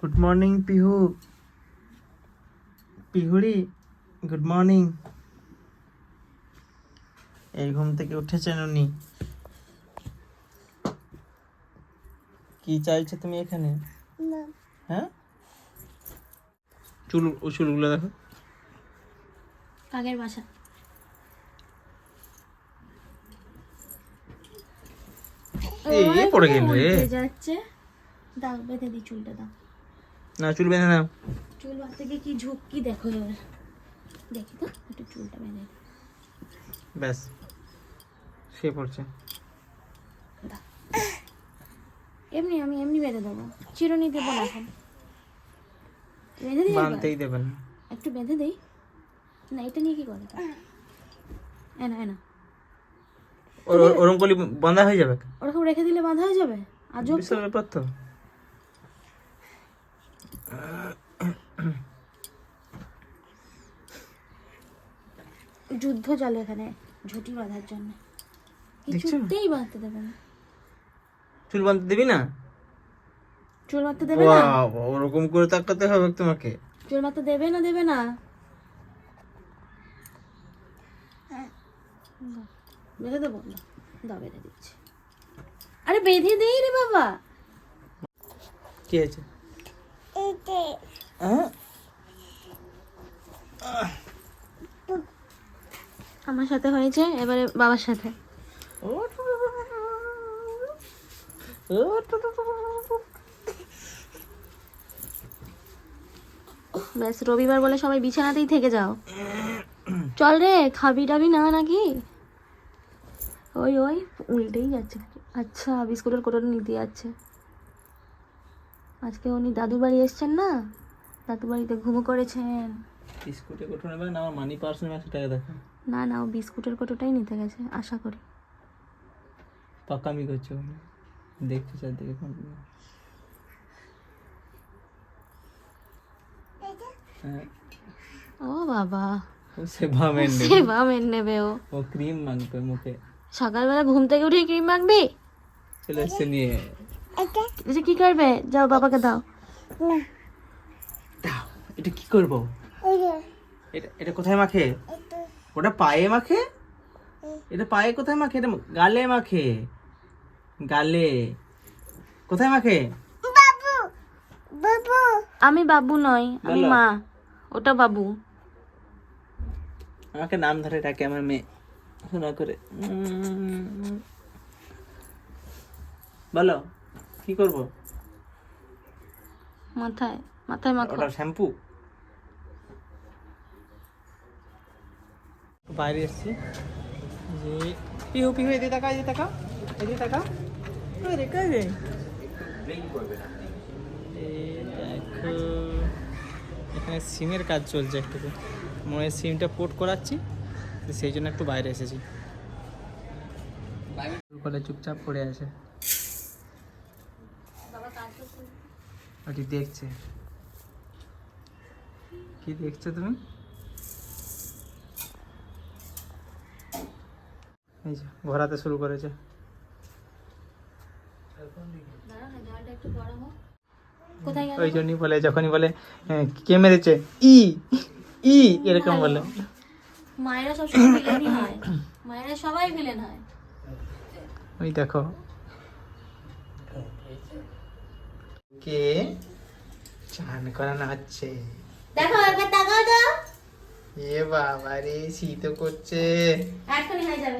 Good morning Pihu পিহুড়ি good morning এই ঘুম থেকে উঠেছেন উনি। কি চাইছো তুমি এখানে? হ্যাঁ? চুল ও চুলগুলো দেখো। কাকের বাসা। এই পড়ে গেল রে। যাচ্ছে। দাও বেঁধে দিই চুলটা দাও। না চুল বেঁধে নাও। চুল বাঁধতে গিয়ে কি ঝুঁকি দেখো এবার। দেখি তো একটু চুলটা বেঁধে। ব্যাস শুয়ে পড়ছে। এমনি আমি এমনি বেঁধে দেবো। চিরুনি দেবো না এখন। বেঁধে দিই? বাঁধতেই দেবেন একটু বেঁধে দেই? না এটা নিয়ে কি করে? এনা এনা ওর- ওর- ওরম করলে বাঁধা হয়ে যাবে? ওরকম রেখে দিলে বাঁধা হয়ে যাবে? আজব। বিশাল ব্যাপার তো। যুদ্ধ চলে এখানে ঝুটি বাঁধার জন্য। কিছুতেই বাঁধতে দেবে না। চুল বাঁধতে দিবি না? চুল বাঁধতে দেবে না? ওরকম করে তাকাতে হবে তোমাকে। চুল বাঁধতে দেবে না দেবে না? বেঁধে দেবো না। দাও বেঁধে দিচ্ছি। আরে বেঁধে দেই রে বাবা। কি হয়েছে? হ্যাঁ? আমার সাথে হয়েছে, এবারে বাবার সাথে। ব্যাস, রবিবার বলে সবাই বিছানাতেই থেকে যাও। চল রে, খাবি টাবি না নাকি? ওই ওই, উল্টেই যাচ্ছে। আচ্ছা বিস্কুটের কোটোটা নিতে যাচ্ছে। আজকে উনি দাদু বাড়ি এসছেন না? দাদু বাড়িতে ঘুমো করেছেন। বিস্কুটের কোঠো নেবে না আমার মানি পার্স নেবে একশো টাকা দেখো না না ও বিস্কুটের কোটোটাই নিতে গেছে আশা করি। পাকামি করছ দেখছ চারদিকে কোন হ্যাঁ। ও বাবা। সেবা মেন নেবে। সেবা মেন নেবে ও। ও ক্রিম মাখবে মুখে। সকালবেলা ঘুম থেকে উঠে ক্রিম মাখবি? চলে এসছে নিয়ে। যে কি করবে? যাও বাবাকে দাও। দাও এটা কি করব? এটা এটা কোথায় মাখে? ওটা পায়ে মাখে? এটা পায়ে কোথায় মাখে? এটা গালে মাখে। গালে। কোথায় মাখে? আমি বাবু নই আমি মা। ওটা বাবু। আমাকে নাম ধরে ডাকে আমার মেয়ে। শোনা করে। বলো। কি করব? মাথায় মাথায় মাখো। ওটা শ্যাম্পু? বাইরে এসছি। যে পিহু পিহু এদিকে তাকা এদিকে তাকা এদিকে তাকা। কই রে? কই রে দেখো এখানে সিমের কাজ চলছে একটু। মনে হয় সিমটা পোর্ট করাচ্ছি সেই জন্য একটু বাইরে এসেছি। করে চুপচাপ পড়ে আছে। ওটি দেখছে। কি দেখছ তুমি? এই যে ঘোরাতে শুরু করেছে। ওই জন্যই বলে যখনই বলে কে মেরেছে? ই ই এরকম বলে। মায়েরা ভিলেনই হয়। মায়েরা সবাই ভিলেন হয়। ওই দেখো। কে? চান করানো হচ্ছে। দেখো একবার তাকাও তো। এ বাবা রে শীত করছে। এখনই হয়ে যাবে।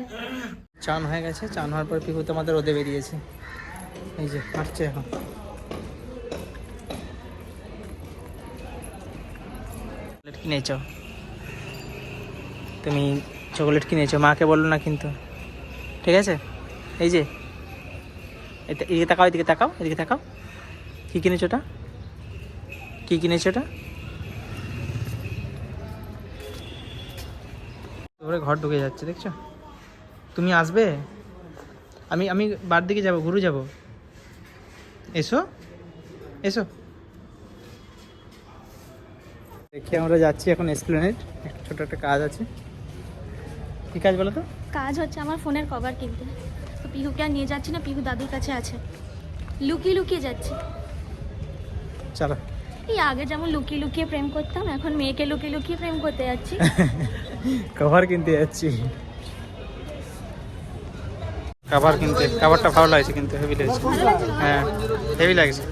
চান হয়ে গেছে চান হওয়ার পর পিকু তোমাদের রোদে বেরিয়েছে। এই যে হাঁটছে এখন। চকলেট কিনেছ? তুমি চকলেট কিনেছো? মাকে বলল না কিন্তু। ঠিক আছে? এই যে। এদিকে তাকাও এদিকে তাকাও এদিকে তাকাও। কী কিনেছো ওটা কী কিনেছো ওটা তারপরে ঘর ঢুকে যাচ্ছে দেখছ? তুমি আসবে? আমি আমি বার দিকে যাব ঘুরে যাব। এসো এসো। দেখি আমরা যাচ্ছি এখন এসপ্লেনেড একটা ছোট একটা কাজ আছে। কি কাজ বলো তো? কাজ হচ্ছে আমার ফোনের কভার কিনতে। তো পিহুকে আর নিয়ে যাচ্ছি না পিহু দাদুর কাছে আছে। লুকিয়ে লুকিয়ে যাচ্ছি। চলো। এই আগে যেমন লুকিয়ে লুকিয়ে প্রেম করতাম এখন মেয়েকে লুকিয়ে লুকিয়ে প্রেম করতে যাচ্ছি। কভার কিনতে যাচ্ছি। কভার কিনতে কভারটা ভালো লাগছে কিন্তু হেভি লাগছে। হ্যাঁ হেভি লাগছে।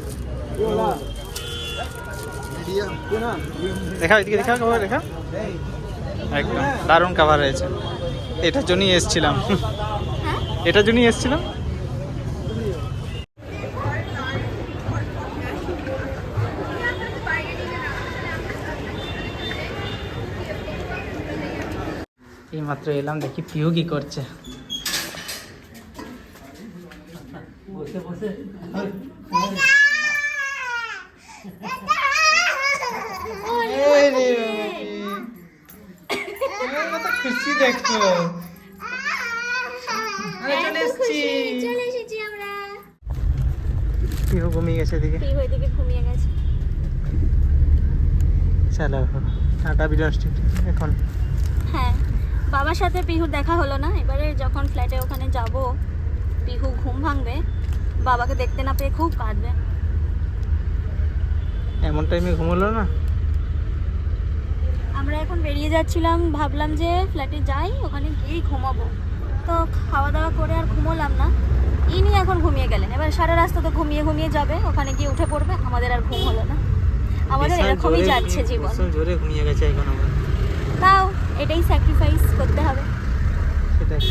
দেখা এদিকে দেখা কভার দেখা একদম দারুণ কভার রয়েছে এটার জন্যই এসছিলাম। এটার জন্যই এসেছিলাম? এই মাত্র এলাম দেখি পিউ কি করছে। বসে বসে। খুশি দেখো চলে এসছি। চলে এসেছি আমরা। পিউ ঘুমিয়ে গেছে এদিকে। পিহু এদিকে ঘুমিয়ে গেছে। চলো টাটা বিরাট এখন। হ্যাঁ। বাবার সাথে পিহুর দেখা হলো না। এবারে যখন ফ্ল্যাটে ওখানে যাব পিহু ঘুম ভাঙবে বাবাকে দেখতে না পেয়ে খুব কাঁদবে। এমন টাইমে ঘুমোলো না? আমরা এখন বেরিয়ে যাচ্ছিলাম ভাবলাম যে ফ্ল্যাটে যাই ওখানে গিয়েই ঘুমাবো। তো খাওয়া দাওয়া করে আর ঘুমোলাম না। ইনি এখন ঘুমিয়ে গেলেন। এবার সারা রাস্তা তো ঘুমিয়ে ঘুমিয়ে যাবে ওখানে গিয়ে উঠে পড়বে আমাদের আর ঘুম হলো না। আমাদের এরকমই যাচ্ছে জীবন। জোরে ঘুমিয়ে গেছে এখন আমরা। তাও এটাই স্যাক্রিফাইস করতে হবে। সেটাই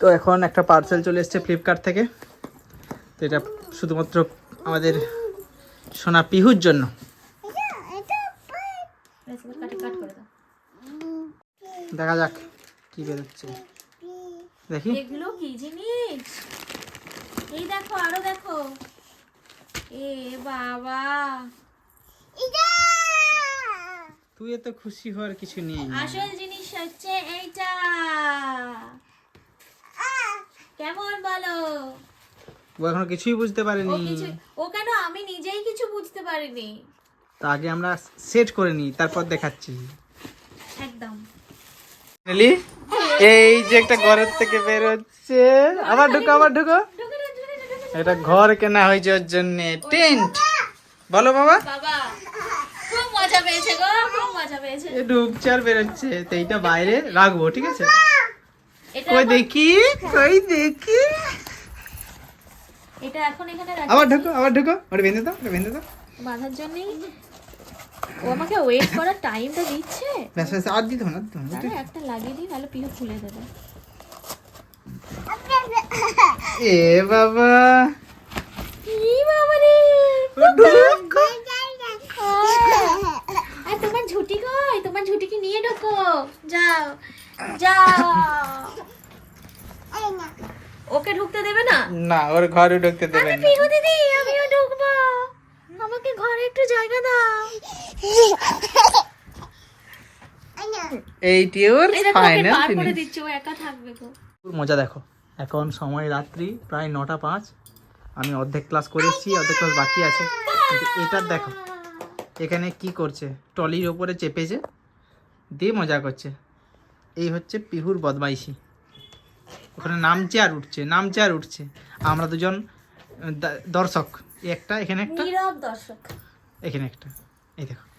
তো এখন একটা পার্সেল চলে এসেছে ফ্লিপকার্ট থেকে। তো এটা শুধুমাত্র আমাদের সোনা পিহুর জন্য। দেখা যাক কি বেরোচ্ছে। দেখি। এগুলো কি জিনিস? এই দেখো আরও দেখো। এ বাবা। তুই এত খুশি হওয়ার কিছু নেই। আসল জিনিস হচ্ছে এইটা। কেমন বলো? ও এখনও কিছুই বুঝতে পারেনি। ও কেন? আমি নিজেই কিছু বুঝতে পারিনি। তো আগে আমরা সেট করে নিই তারপর দেখাচ্ছি। একদম। এই যে একটা ঘরের থেকে বের হচ্ছে। আবার ঢুকো আবার ঢুকো। এটা ঘর কেনা হয়েছে ওর জন্য। টেন্ট। বলো বাবা। বাবা মজা পেয়েছে গো খুব মজা পেয়েছে। এ বেরোচ্ছে তো এইটা বাইরে রাখব ঠিক আছে? কই দেখি কই দেখি? এটা এখন এখানে রাখি আবার ঢুকো আবার ঢুকো ওটা বেঁধে দাও ওটা বেঁধে দাও। বাঁধার জন্যই ও আমাকে ওয়েট করার টাইমটা দিচ্ছে। ব্যাস ব্যাস আর দিতে হবে না দিতে হবে না। একটা লাগিয়ে দিই তাহলে পিহু খুলে দেবে। এ বাবা ই বাবা রে ও ঢুকো। আর তোমার ঝুটি কই তোমার ঝুটিকে নিয়ে ঢোকো যাও যাও ওকে ঢুকতে দেবে না ওর ঘরে ঢুকতে দেবেন না। পিহু দিদি আমিও ঢুকবো। আমাকে ঘরে একটু জায়গা দাও। এইটি ওর এই ওকে ফাইনাল করে ফিনিশ দিচ্ছে ও একা থাকবে গো মজা দেখো এখন সময় রাত্রি প্রায় নটা পাঁচ। আমি অর্ধেক ক্লাস করেছি অর্ধেক ক্লাস বাকি আছে। কিন্তু এটার দেখো এখানে কি করছে? টলির ওপরে চেপেছে দিয়ে মজা করছে। এই হচ্ছে পিহুর বদমাইশি। ওখানে নামছে আর উঠছে নামছে আর উঠছে। আমরা দুজন দর্শক। একটা এখানে একটা? নীরব দর্শক। এখানে একটা। এই দেখো।